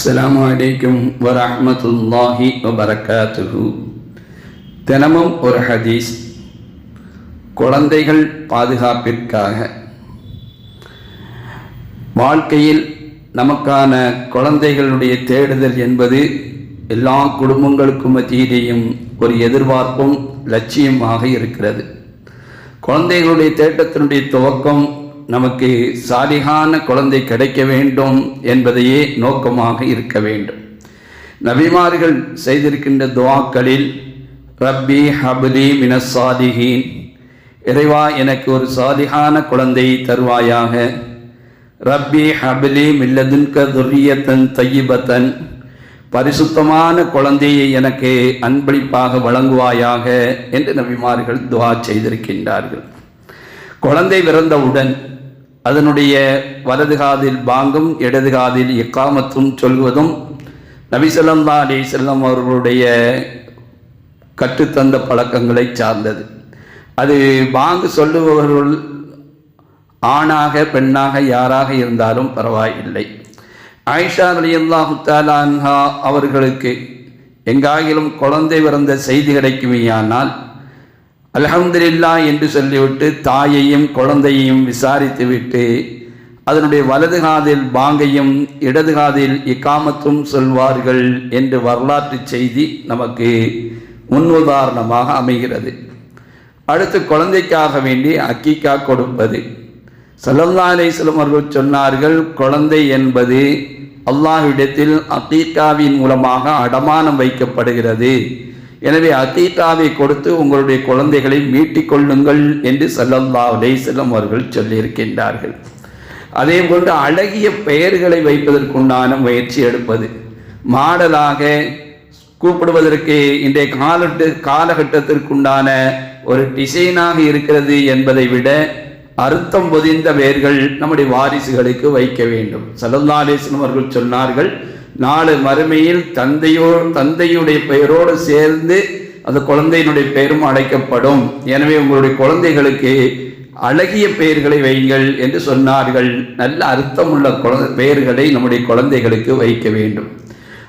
அஸ்லாம் வலைக்கம் வரமத்துல்லாஹி வபரகாத்துஹு தினமும் ஒரு ஹதீஸ் குழந்தைகள் பாதுகாப்பிற்காக வாழ்க்கையில் நமக்கான குழந்தைகளுடைய தேடுதல் என்பது எல்லா குடும்பங்களுக்கும் மத்தியிலேயும் ஒரு எதிர்பார்ப்பும் லட்சியமாக இருக்கிறது குழந்தைகளுடைய தேட்டத்தினுடைய துவக்கம் நமக்கு சாலிகான குழந்தை கிடைக்க வேண்டும் என்பதையே நோக்கமாக இருக்க வேண்டும். நபிமார்கள் செய்திருக்கின்ற துவாக்களில் ரப்பி ஹபுலி மினசாலிஹீன் இறைவா எனக்கு ஒரு சாலிகான குழந்தை தருவாயாக. ரப்பி ஹபலி மில்லதுன்க துரியத்தன் தையிபத்தன் பரிசுத்தமான குழந்தையை எனக்கு அன்பளிப்பாக வழங்குவாயாக என்று நபிமார்கள் துவா செய்திருக்கின்றார்கள். குழந்தை பிறந்தவுடன் அதனுடைய வலது காதில் பாங்கும் இடது காதில் இக்காமத்தும் சொல்வதும் நபிசல்லா அலி செல்லம் அவர்களுடைய கற்றுத்தந்த பழக்கங்களை சார்ந்தது. அது பாங்கு சொல்லுபவர்கள் ஆணாக பெண்ணாக யாராக இருந்தாலும் பரவாயில்லை. ஆயிஷா அலி அல்லாஹு அவர்களுக்கு எங்காகிலும் குழந்தை பிறந்த செய்தி கிடைக்குமேயானால் அலஹம்துல்லா என்று சொல்லிவிட்டு தாயையும் குழந்தையையும் விசாரித்துவிட்டு அதனுடைய வலது காதில் பாங்கையும் இடது காதில் இக்காமத்தும் சொல்வார்கள் என்று வரலாற்று செய்தி நமக்கு முன்னுதாரணமாக அமைகிறது. அடுத்து குழந்தைக்காக வேண்டி அக்கிக்கா கொடுப்பது. சல்லல்லா அலிஸ்லம் அவர்கள் சொன்னார்கள் குழந்தை என்பது அல்லாஹ்விடத்தில் அக்கீக்காவின் மூலமாக அடமானம் வைக்கப்படுகிறது. எனவே அதீதாவை கொடுத்து உங்களுடைய குழந்தைகளை மீட்டிக் கொள்ளுங்கள் என்று சல்லல்லா அலைசல்லம் அவர்கள் சொல்லியிருக்கின்றார்கள். அதே போன்று அழகிய பெயர்களை வைப்பதற்குண்டான முயற்சி எடுப்பது மாடலாக கூப்பிடுவதற்கு இன்றைய காலட்டு காலகட்டத்திற்குண்டான ஒரு டிசைனாக இருக்கிறது என்பதை விட அர்த்தம் பொதிந்த பெயர்கள் நம்முடைய வாரிசுகளுக்கு வைக்க வேண்டும். சல்லல்லா அலிஸ்லம் அவர்கள் சொன்னார்கள் நாலு மறுமையில் தந்தையோ தந்தையுடைய பெயரோடு சேர்ந்து அந்த குழந்தையினுடைய பெயரும் அழைக்கப்படும். எனவே உங்களுடைய குழந்தைகளுக்கு அழகிய பெயர்களை வையுங்கள் என்று சொன்னார்கள். நல்ல அர்த்தமுள்ள குழந்தை பெயர்களை நம்முடைய குழந்தைகளுக்கு வைக்க வேண்டும்.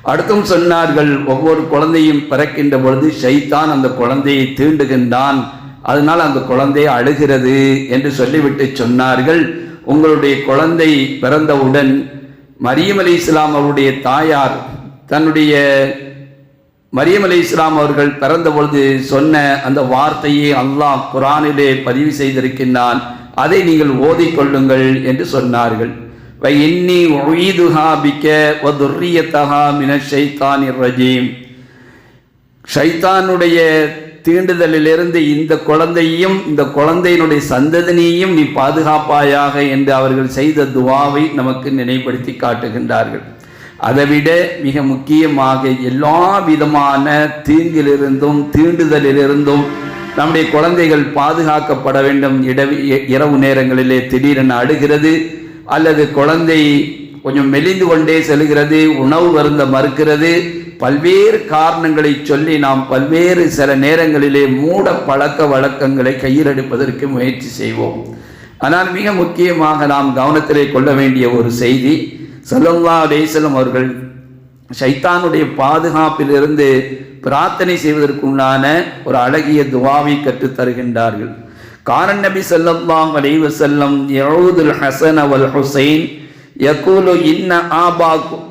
அடுத்தும் சொன்னார்கள் ஒவ்வொரு குழந்தையும் பிறக்கின்ற பொழுது ஷைத்தான் அந்த குழந்தையை தீண்டுகின்றான். அதனால் அந்த குழந்தை அழுகிறது என்று சொல்லிவிட்டு சொன்னார்கள். உங்களுடைய குழந்தை பிறந்தவுடன் மரியம் அலி இஸ்லாம் அவருடைய தாயார் தன்னுடைய மரியம் அலி இஸ்லாம் அவர்கள் பிறந்த பொழுது சொன்ன அந்த வார்த்தையை அல்லாஹ் குரானிலே பதிவு செய்திருக்கின்றான். அதை நீங்கள் ஓதிக்கொள்ளுங்கள் என்று சொன்னார்கள். வை இன்னி ஒய்துஹா பிக்க ஒதுர்ரியத்தஹா மின ஷைத்தான் ரஜீம். ஷைத்தானுடைய தீண்டுதலிலிருந்து இந்த குழந்தையும் இந்த குழந்தையினுடைய சந்ததினியையும் நீ பாதுகாப்பாயாக என்று அவர்கள் செய்த துவாவை நமக்கு நினைப்படுத்தி காட்டுகின்றார்கள். அதைவிட மிக முக்கியமாக எல்லா விதமான தீங்கிலிருந்தும் தீண்டுதலிலிருந்தும் நம்முடைய குழந்தைகள் பாதுகாக்கப்பட வேண்டும். இடவி இரவு நேரங்களிலே திடீரென அழுகிறது அல்லது குழந்தை கொஞ்சம் மெலிந்து கொண்டே செல்கிறது உணவு வருந்த மறுக்கிறது பல்வேறு காரணங்களை சொல்லி நாம் பல்வேறு சில நேரங்களிலே மூட பழக்க வழக்கங்களை கையிலெடுப்பதற்கு முயற்சி செய்வோம். ஆனால் மிக முக்கியமாக நாம் கவனத்திலே கொள்ள வேண்டிய ஒரு செய்தி சல்லல்லா அலேசலம் அவர்கள் சைத்தானுடைய பாதுகாப்பிலிருந்து பிரார்த்தனை செய்வதற்குண்டான ஒரு அழகிய துவாவை கற்றுத் தருகின்றார்கள். காரன் நபி சல்லல்லாஹ் அலைவசல்லம் யவுதுல் ஹசன் அவல் ஹுசைன் யகூலு இன்ன ஆபாக்கும்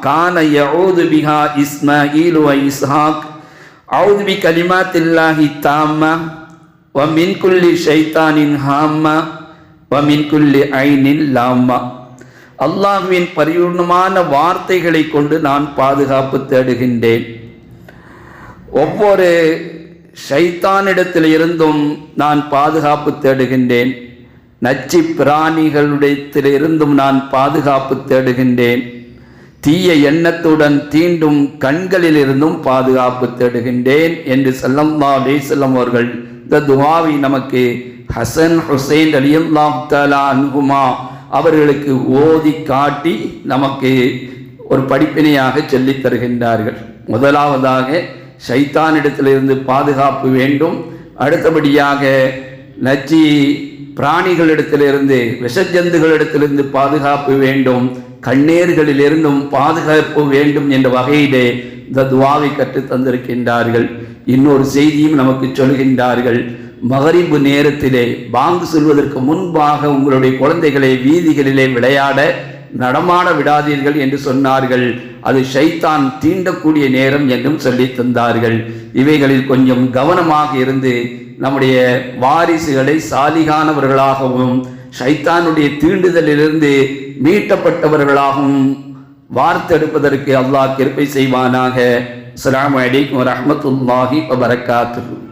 கான யஊது பிஹா இஸ்மாயில் வ இஸ்ஹாக். அவுது பி கலிமாத்தில்லாஹி தாம்ம. வ மின் குல்லி ஷைத்தானின் ஹாம்ம. வ மின் குல்லி ஐனின் லாம்மா. அல்லாஹுவின் பரிபூர்ணமான வார்த்தைகளை கொண்டு நான் பாதுகாப்பு தேடுகின்றேன். ஒவ்வொரு ஷைத்தானிடத்தில் இருந்தும் நான் பாதுகாப்பு தேடுகின்றேன். நச்சு பிராணிகளிடத்திலிருந்தும் நான் பாதுகாப்பு தேடுகின்றேன். தீய எண்ணத்துடன் தீண்டும் கண்களிலிருந்தும் பாதுகாப்பு தேடுகின்றேன் என்று சல்லல்லா அலிசல்லம் அவர்கள் இந்த துவாவை நமக்கு ஹசன் ஹுசைன் அலியல்லாம் தலா அன்குமா அவர்களுக்கு ஓதி காட்டி நமக்கு ஒரு படிப்பினையாக சொல்லித் தருகின்றார்கள். முதலாவதாக சைத்தானிடத்திலிருந்து பாதுகாப்பு வேண்டும். அடுத்தபடியாக நச்சி பிராணிகளிடத்திலிருந்து விஷஜந்துகளிடத்திலிருந்து பாதுகாப்பு வேண்டும் கண்ணீர்களிலிருந்தும் பாதுகாப்பு வேண்டும் என்ற வகையிலே இந்த துவாவை கற்றுத் தந்திருக்கின்றார்கள். இன்னொரு செய்தியும் நமக்கு சொல்கின்றார்கள். மகரிபு நேரத்திலே பாங்கு சொல்வதற்கு முன்பாக உங்களுடைய குழந்தைகளை வீதிகளிலே விளையாட நடமாட விடாதீர்கள் என்று சொன்னார்கள். அது ஷைத்தான் தீண்டக்கூடிய நேரம் என்றும் சொல்லி தந்தார்கள். இவைகளில் கொஞ்சம் கவனமாக இருந்து நம்முடைய வாரிசுகளை சாலிகானவர்களாகவும் ஷைத்தானுடைய தீண்டுதலிலிருந்து மீட்டப்பட்டவர்களாகவும் வார்த்தெடுப்பதற்கு அல்லாஹ் கிருப்பை செய்வானாக. அஸ்லாம் வலைக்கம் வரமத்துல்லாஹி வபரகாத்துஹு.